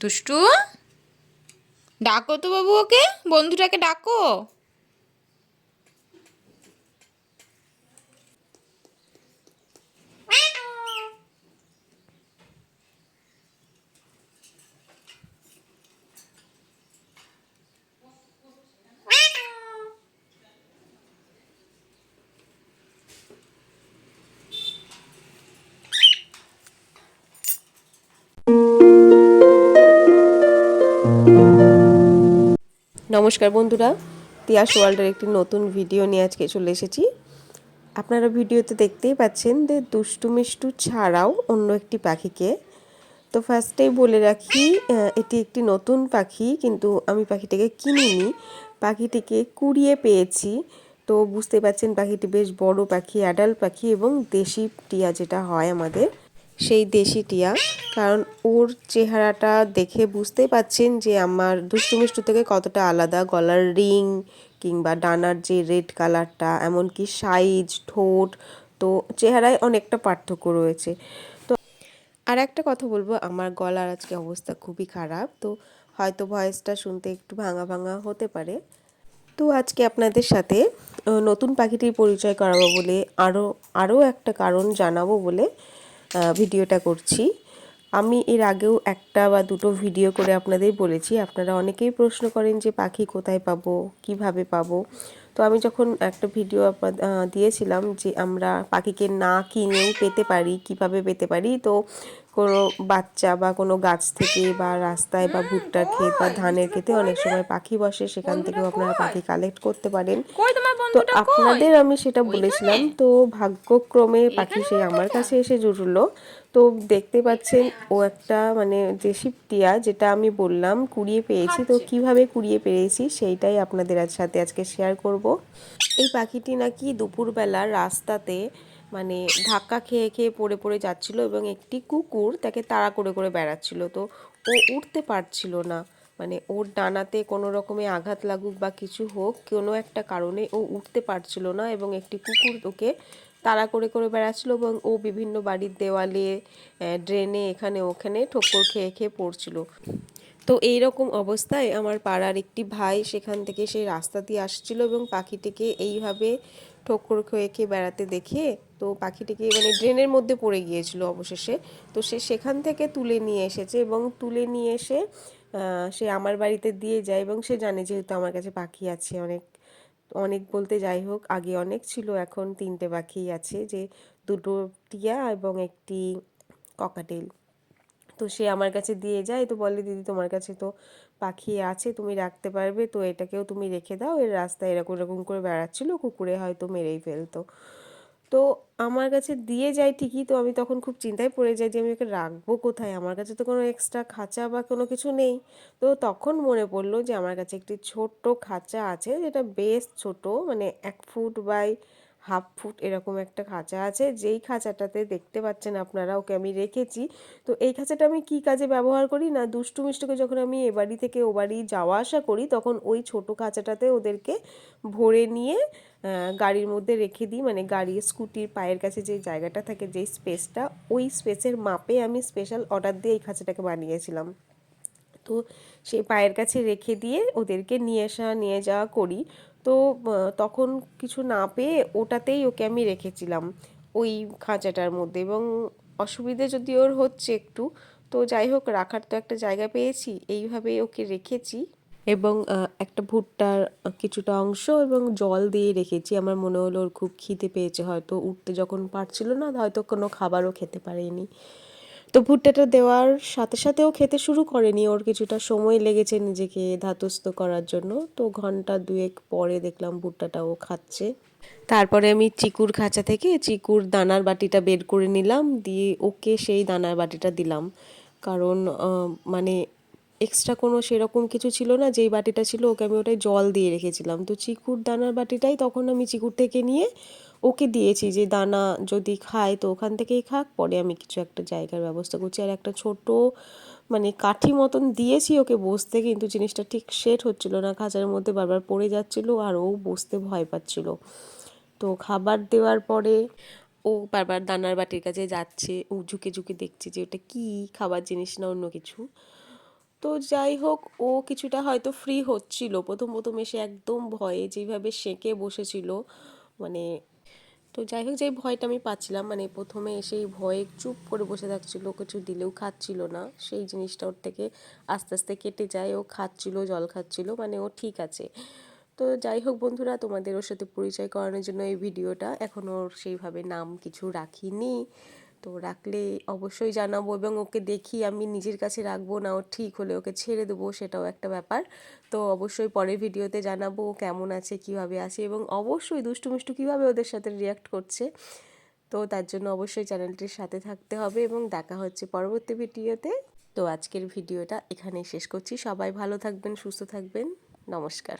দুষ্টু? ডাকো তো বাবু ওকে বন্ধুটাকে ডাকো। নমস্কার বন্ধুরা, তিয়াস ওয়ার্ল্ডের একটি নতুন ভিডিও নিয়ে আজকে চলে এসেছি। আপনারা ভিডিওতে দেখতেই পাচ্ছেন যে দুষ্টু মিষ্টু ছাড়াও অন্য একটি পাখিকে। তো ফার্স্টেই বলে রাখি এটি একটি নতুন পাখি, কিন্তু আমি পাখিটিকে কিনিনি। পাখিটিকে কুড়িয়ে পেয়েছি। তো বুঝতে পাচ্ছেন, পাখিটি বেশ বড় পাখি অ্যাডাল্ট পাখি এবং দেশি টিয়া যেটা হয় আমাদের। সেই দেশি টিয়া। কারণ ওর চেহারাটা দেখে বুঝতেই পাচ্ছেন যে আমার দুষ্টু মিষ্টু থেকে কতটা আলাদা। গলার রিং কিংবা ডানার যে রেড কালারটা, এমনকি সাইজ, ঠোঁট, তো চেহারায় অনেকটা পার্থক্য রয়েছে। তো আর একটা কথা বলব, আমার গলার আজকে অবস্থা খুবই খারাপ। তো হয়তো ভয়েসটা শুনতে একটু ভাঙা ভাঙা হতে পারে। তো আজকে আপনাদের সাথে নতুন পাখিটির পরিচয় করাবো বলে আরও আরও একটা কারণ জানাব বলে ভিডিওটা করছি। আমি এর আগেও একটা বা দুটো ভিডিও করে আপনাদের বলেছি। আপনারা অনেকেই প্রশ্ন করেন যে, পাখি কোথায় পাবো? কীভাবে পাবো? তো আমি যখন একটা ভিডিও দিয়েছিলাম যে, আমরা পাখিকে না কিনেও পেতে পারি, কীভাবে পেতে পারি? তো কোনো বাচ্চা বা কোনো গাছ থেকে বা রাস্তায় বা ভুট্টার ক্ষেত বা ধানের ক্ষেতে অনেক সময় পাখি বসে সেখান থেকেও আপনারা পাখি কালেক্ট করতে পারেন। তো আপনাদের আমি সেটা বলেছিলাম তো ভাগ্যক্রমে পাখি সে আমার কাছে এসে জুটলো তো দেখতে পাচ্ছেন ও একটা মানে দেশি টিয়া যেটা আমি বললাম কুড়িয়ে পেয়েছি। তো কীভাবে কুড়িয়ে পেয়েছি সেইটাই আপনাদের সাথে আজকে শেয়ার করব। এই পাখিটি নাকি দুপুরবেলা রাস্তাতে মানে ধাক্কা খেয়ে খেয়ে পড়ে পড়ে যাচ্ছিল এবং একটি কুকুর তাকে তাড়া করে করে বেড়াচ্ছিল। তো ও উঠতে পারছিল না। মানে ওর ডানাতে কোনো রকমে আঘাত লাগুক বা কিছু হোক, কোনো একটা কারণে ও উঠতে পারছিল না এবং একটি কুকুর ওকে তাড়া করে করে বেড়াচ্ছিল এবং ও বিভিন্ন বাড়ির দেওয়ালে ড্রেনে, এখানে ওখানে ঠোক্কর খেয়ে খেয়ে পড়ছিল। তো এই রকম অবস্থায় আমার পাড়ার একটি ভাই সেখান থেকে সেই রাস্তা দিয়ে আসছিল এবং পাখিটিকে এইভাবে ঠোক্কর খেয়ে খেয়ে বেড়াতে দেখে তো পাখিটিকে মানে ড্রেনের মধ্যে পড়ে গিয়েছিল অবশেষে। তো সে সেখান থেকে তুলে নিয়ে এসেছে এবং তুলে নিয়ে এসে সে আমার বাড়িতে দিয়ে যায় এবং সে জানে যেহেতু আমার কাছে পাখি আছে, অনেক অনেক বলতে যাই হোক, আগে অনেক ছিল, এখন তিনটে পাখি আছে যে দুটো টিয়া এবং একটি ককাটেল। তো সে আমার কাছে দিয়ে যায়, তো বলে, দিদি, তোমার কাছে তো পাখি আছে, তুমি রাখতে পারবে, তো এটাকেও তুমি রেখে দাও, এর রাস্তায় এরকম এরকম করে বেড়াচ্ছিল, কুকুরে হয়তো মেরেই ফেলতো। তো আমার কাছে দিয়ে যায় ঠিকই, তো আমি তখন খুব চিন্তায় পড়ে যাই যে আমি ওকে রাখব কোথায়? আমার কাছে তো কোনো এক্সট্রা খাঁচা বা কোনো কিছু নেই। তো তখন মনে পড়ল যে আমার কাছে একটি ছোট্ট খাঁচা আছে যেটা বেশ ছোট মানে এক ফুট বাই হাফ ফুট এরকম একটা খাঁচা আছে। যেই খাঁচাটাতে দেখতে পাচ্ছেন আপনারা, ওকে আমি রেখেছি। তো এই খাঁচাটা আমি কি কাজে ব্যবহার করি না দুষ্টু মিষ্টুকে যখন আমি এ বাড়ি থেকে ও বাড়ি যাওয়া আসা করি, তখন ওই ছোট খাঁচাটাতে ওদেরকে ভরে নিয়ে গাড়ির মধ্যে রেখে দিই। মানে গাড়ি, স্কুটির, পায়ের কাছে যে জায়গাটা থাকে যেই স্পেসটা, ওই স্পেসের মাপে আমি স্পেশাল অর্ডার দিয়ে এই খাঁচাটাকে বানিয়েছিলাম। তো সেই পায়ের কাছে রেখে দিয়ে ওদেরকে নিয়ে আসা, নিয়ে যাওয়া করি। তো তখন কিছু না পেয়ে ওটাতেই ওকে আমি রেখেছিলাম ওই খাঁচাটার মধ্যে এবং অসুবিধে যদি ওর হচ্ছে একটু, তো যাই হোক রাখার তো একটা জায়গা পেয়েছি এইভাবে ওকে রেখেছি এবং একটা ভুট্টার কিছুটা অংশ এবং জল দিয়ে রেখেছি। আমার মনে হলো ওর খুব খিদে পেয়েছে, হয়তো উঠতে যখন পারছিল না, হয়তো কোনো খাবারও খেতে পারেনি। তো ভুট্টাটা দেওয়ার সাথে সাথেও খেতে শুরু করেনি। ওর কিছুটা সময় লেগেছে নিজেকে ধাতস্থ করার জন্য। তো ঘণ্টা দুয়েক পরে দেখলাম ভুট্টাটা ও খাচ্ছে। তারপরে আমি চিকুর খাঁচা থেকে চিকুর দানার বাটিটা বের করে নিলাম। দিয়ে ওকে সেই দানার বাটিটা দিলাম। কারণ মানে এক্সট্রা কোনো সেরকম কিছু ছিল না। যেই বাটিটা ছিল ওকে আমি ওটাই জল দিয়ে রেখেছিলাম। তো চিকুর দানার বাটিটাই তখন আমি চিকুর থেকে নিয়ে ওকে দিয়েছি যে, দানা যদি খায় তো ওখান থেকেই খাক। পরে আমি কিছু একটা জায়গার ব্যবস্থা করছি আর একটা ছোট মানে কাঠি মতন দিয়েছি ওকে বসতে কিন্তু জিনিসটা ঠিক সেট হচ্ছিল না। খাঁচার মধ্যে বারবার পড়ে যাচ্ছিল আর ও বসতে ভয় পাচ্ছিল। তো খাবার দেওয়ার পরে ও বারবার দানার বাটির কাছে যাচ্ছে। ও ঝুঁকে ঝুঁকে দেখছে যে, ওটা কি? খাবার জিনিস না, অন্য কিছু? তো যাই হোক, ও কিছুটা হয়তো ফ্রি হচ্ছিল। প্রথম প্রথম এসে একদম ভয়ে যেইভাবে সেঁকে বসেছিল মানে তো যাই হোক যে ভয়টা আমি পাচ্ছিলাম মানে প্রথমে এসেই ভয়ে চুপ করে বসে থাকছিলো কিছু দিলেও খাচ্ছিল না। সেই জিনিসটা ওর থেকে আস্তে আস্তে কেটে যায়, ও খাচ্ছিল, জল খাচ্ছিল মানে ও ঠিক আছে। তো যাই হোক বন্ধুরা, তোমাদের ওর সাথে পরিচয় করানোর জন্য এই ভিডিওটা, এখন ওর সেইভাবে নাম কিছু রাখিনি। তো রাখলে অবশ্যই জানাব এবং ওকে দেখি আমি নিজের কাছে রাখব না, ও ঠিক হলে ওকে ছেড়ে দেবো, সেটাও একটা ব্যাপার। তো অবশ্যই পরের ভিডিওতে জানাব ও কেমন আছে, কীভাবে আছে এবং অবশ্যই দুষ্টু মিষ্টু কীভাবে ওদের সাথে রিয়াক্ট করছে। তো তার জন্য অবশ্যই চ্যানেলটির সাথে থাকতে হবে এবং দেখা হচ্ছে পরবর্তী ভিডিওতে। তো আজকের ভিডিওটা এখানেই শেষ করছি। সবাই ভালো থাকবেন, সুস্থ থাকবেন। নমস্কার।